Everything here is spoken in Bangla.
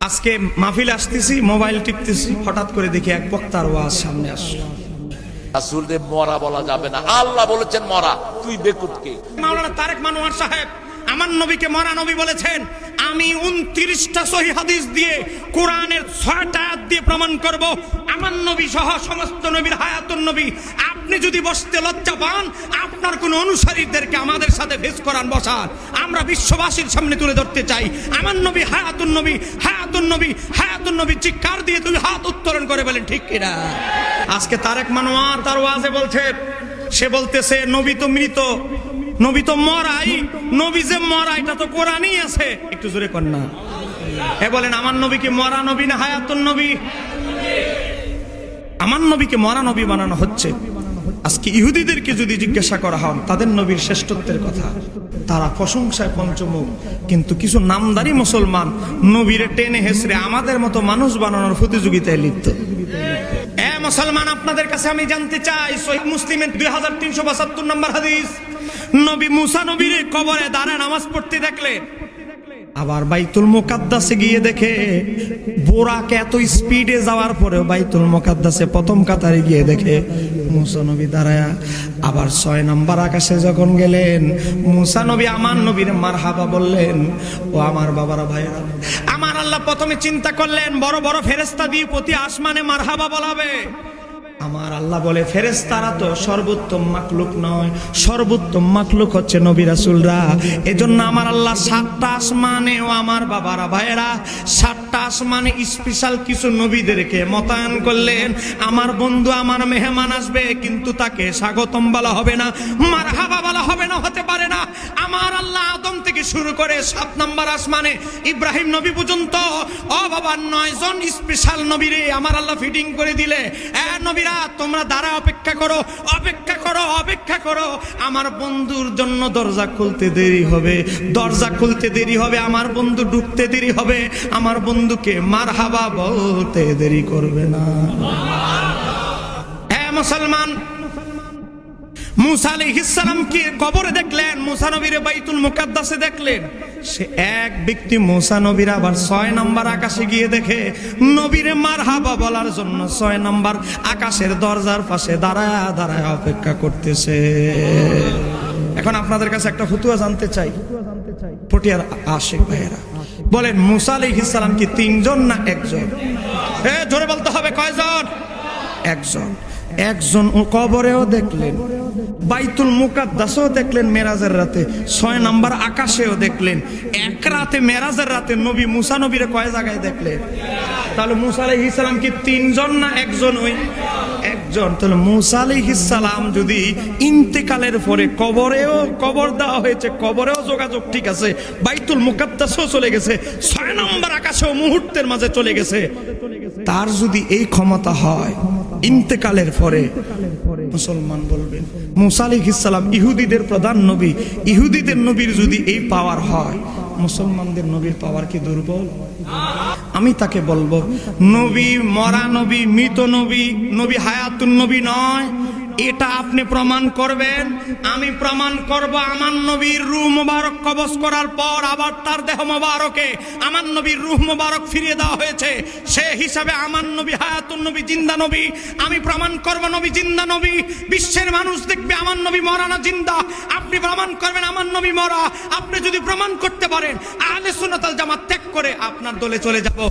আজকে মাহফিল আসতেছি মোবাইল টিপতেছি হঠাৎ করে দেখি এক বক্তার ওয়াজ সামনে আসলো। রাসূলকে মরা বলা যাবে না। আল্লাহ বলেছেন মরা। তুই বেকুতকে মাওলানা তারেক মানোয়ার সাহেব আমার নবীকে মরা নবী বলেছেন আমি উনত্রিশটা সহি হাদিস দিয়ে কোরআনের ছয়টা দিয়ে প্রমাণ করব। আমার নবী সহ সমস্ত নবীর হায়াতুন নবী আপনি যদি বসতে লজ্জা পান, আপনার কোন অনুসারীদেরকে আমাদের সাথে ফেস করান বসান আমরা বিশ্ববাসীর সামনে তুলে ধরতে চাই। আমার নবী হায়াতুন নবী হায়াতুন নবী হায়াতুন নবী চিৎকার দিয়ে তুমি হাত উত্তোলন করে বলেন, ঠিক কিনা আজকে তারেক মানোয়ার তার ওয়াজে বলছে, সে বলতেছে, নবী তো মৃত, নবী তো মরাই, নবী যে মরা, এটা তো কোরআনই আছে। একটু জোরে কর না। এ বলেন, আমার নবী কি মরা নবী না হায়াতুন নবী? আমার নবীকে মরা নবী বানানো হচ্ছে? আজকে ইহুদিদেরকে যদি জিজ্ঞাসা করা হয়, তাদের নবীর শ্রেষ্ঠত্বের কথা। তারা প্রশংসায় পঞ্চমুখ। কিন্তু কিছু নামদারি মুসলমান নবীরে টেনে হেসরে আমাদের মতো মানুষ বানানোর প্রতিযোগিতায় লিপ্ত। মুসলমান, আপনাদের কাছে আমি জানতে চাই, সহিহ মুসলিমের দুই হাজার তিনশো বাষট্টর নম্বর হাদিস। নবী মুসা নবীর কবরে দাঁড়ায় নামাজ পড়তে দেখলে, আবার বাইতুল মোকাদ্দাসে গিয়ে দেখে, বোরাকে এত স্পিডে যাওয়ার পরেও বাইতুল মোকাদ্দাসে প্রথম কাতারে গিয়ে দেখে মুসা নবী দাঁড়ায়া আবার ছয় নম্বর আকাশে যখন গেলেন, মুসা নবী আমার নবীর মার হাবা বললেন, ও আমার বাবারা ভাইরা আমার আল্লাহ প্রথমে চিন্তা করলেন, বড় বড় ফেরেস্তা দিয়ে প্রতি আসমানে মার হাবা বলাবে। আমার আল্লাহ বলে ফেরেস্তারা তো সর্বোত্তম মাকলুক নয়। সর্বোত্তম মাকলুক হচ্ছে নবী রাসুলরা। এজন্য আমার আল্লাহ সাতটা আসমানেও আমার বাবারা ভাইয়েরা, সাতটা আসমানে স্পেশাল কিছু নবীদেরকে মোতায়েন করলেন। আমার বন্ধু, আমার মেহমান আসবে, কিন্তু তাকে স্বাগতম বলা হবে না, মারহাবা বলা হবে না, হতে পারে না। আমার আল্লাহ থেকে শুরু করে সাত নম্বর আসমানে ইব্রাহিম নবী পর্যন্ত। ও নয় জন স্পেশাল নবীরে আমার আল্লাহ ফিটিং করে দিলে। এ নবীরা, তোমরা দ্বারা অপেক্ষা করো অপেক্ষা করো অপেক্ষা করো। আমার বন্ধুর জন্য দরজা খুলতে দেরি হবে, দরজা খুলতে দেরি হবে, আমার বন্ধু ঢুকতে দেরি হবে। আমার বন্ধুকে মার হাবা বলতে দেরি করবে না। হ্যাঁ মুসলমান মুসা আলাইহিসসালামকে কবরে দেখলেন? মুসা নবীর বাইতুল মুকাদ্দাসে দেখলেন। সে এক ব্যক্তি মুসা নবীর আবার ছয় নম্বর আকাশে গিয়ে দেখে, নবীরে মার হাবা বলার জন্য ছয় নম্বর আকাশের দরজার পাশে দাঁড়ায় দাঁড়ায় অপেক্ষা করতেছে। এখন আপনাদের কাছে একটা ফতুয়া জানতে চাই। পটিয়ার আশেক ভাইয়েরা, বলেন, মুসা আলাইহিসসালাম কি তিনজন না একজন? এ, জোরে বলতে হবে, কয়জন? একজন। একজন ও কবরেও দেখলেন। বাইতুল মুকাদ্দাসও দেখলেন মেরাজের রাতে, ছয় নাম্বার আকাশেও দেখলেন। এক রাতে মেরাজের রাতে নবী মুসা নবীরে কয় জায়গায় দেখলেন? তাহলে মুসা আলাইহিস সালাম কি তিনজন না একজন ওই? একজন। তাহলে মুসা আলাইহিস সালাম যদি ইন্তেকালের পরে কবরেও কবর দেওয়া হয়েছে, কবরেও যোগাযোগ ঠিক আছে, বাইতুল মুকাদ্দাসও চলে গেছে, ছয় নম্বর আকাশেও মুহূর্তের মাঝে চলে গেছে। তার যদি এই ক্ষমতা হয় ইন্তেকালের পরে মুসলমান বলবেন, মুসা ইসলাম ইহুদিদের প্রধান নবী, ইহুদিদের নবীর যদি এই পাওয়ার হয়, মুসলমানদের নবীর পাওয়ার কি দুর্বল? আমি তাকে বলব, নবী মরা নবী, মৃত নবী নবী হায়াতুন নবী নয় এটা আপনি প্রমাণ করবেন। আমি প্রমাণ করব আমার নবীর রুহ মোবারক কবজ করার পর আবার তার দেহ মোবারকে আমার নবীর রুহ মোবারক ফিরিয়ে দেওয়া হয়েছে। সে হিসাবে আমার নবী হায়াতুন নবী, জিন্দা নবী। আমি প্রমাণ করব নবী জিন্দা নবী। বিশ্বের মানুষ দেখবে আমার নবী মরা না জিন্দা। আপনি প্রমাণ করবেন আমার নবী মরা। আপনি যদি প্রমাণ করতে পারেন, আহলে সুন্নাত আল জামাত ত্যাগ করে আপনার দলে চলে যাব।